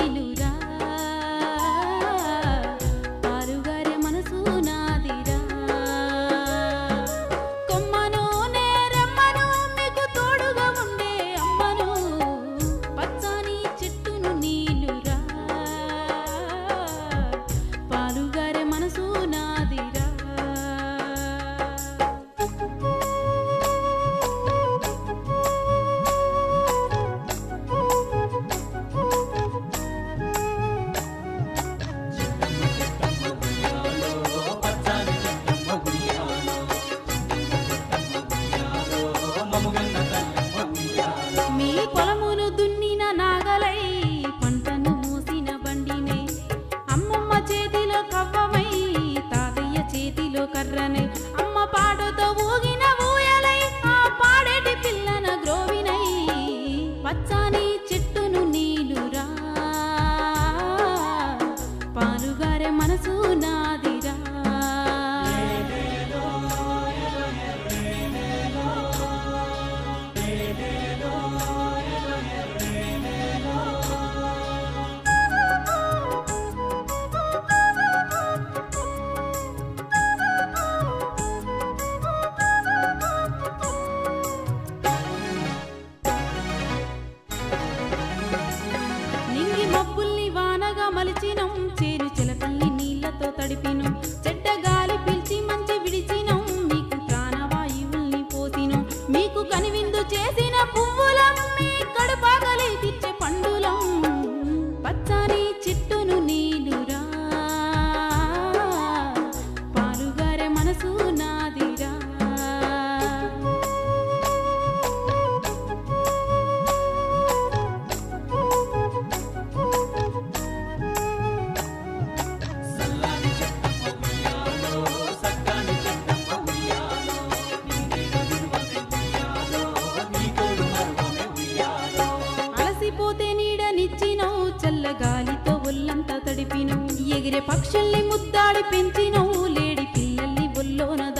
கையிலும் যেদিন কপা చల్లకపోతే నీడనిచ్చినవు చల్లగాలితో ఒల్లంతా తడిపినవు ఎగిరే పక్షుల్ని ముద్దాడి పెంచినవు లేడి పిల్లల్ని ఒల్లోనద